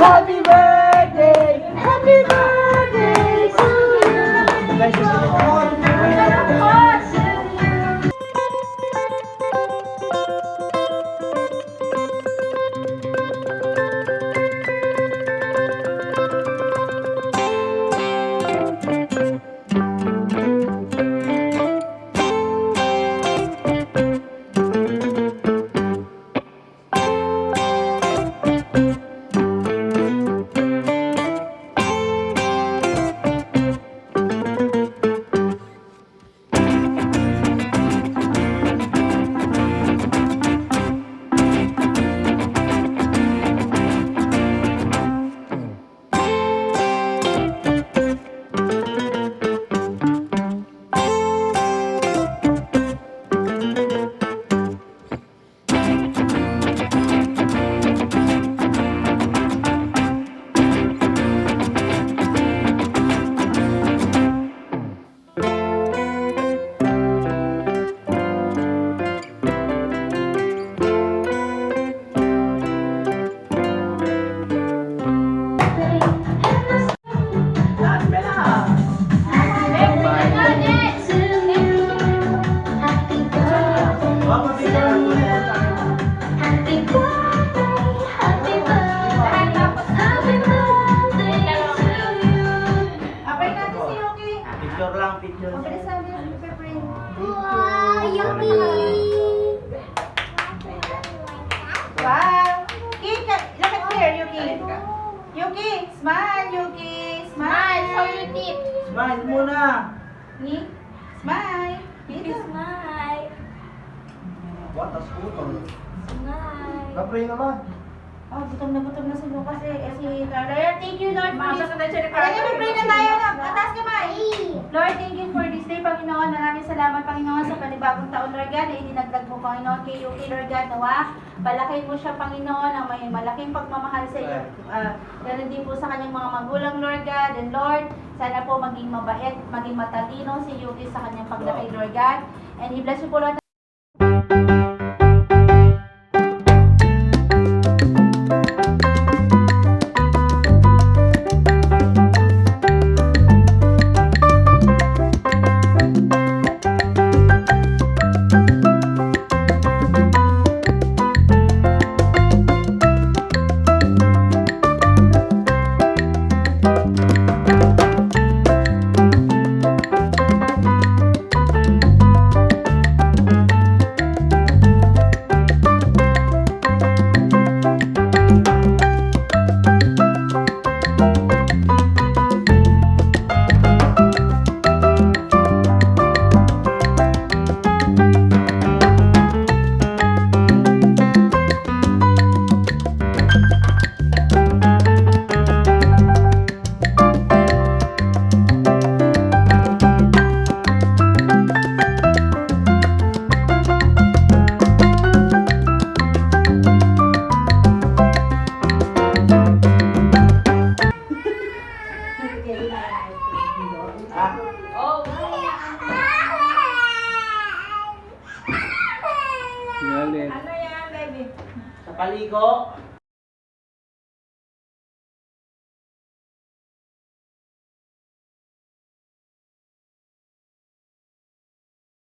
Happy birthday. Teeth. Smile muna. Ni? Smile. Dito. What a scooter. Napray naman. Oh, gutom na gutom na si Lucas eh. Si Lord, thank you Lord. Masa na tayo siya ni Kaya mag-pray na tayo na. Atas kamay. Lord, thank you for this day, Maraming salamat, Panginoon, sa panibagong taon, Lord God, na idinagdag mo, Panginoon, kay Yuki, Lord God, nawa. Palakin mo siya, Panginoon, ang may malaking pagmamahal sa iyo. Uh, din po sa kanyang mga magulang, Lord God. And Lord, sana po maging mabait, maging matalino si Yuki sa kanyang paglaki, Lord God. And He bless you po, Lord, 快立哥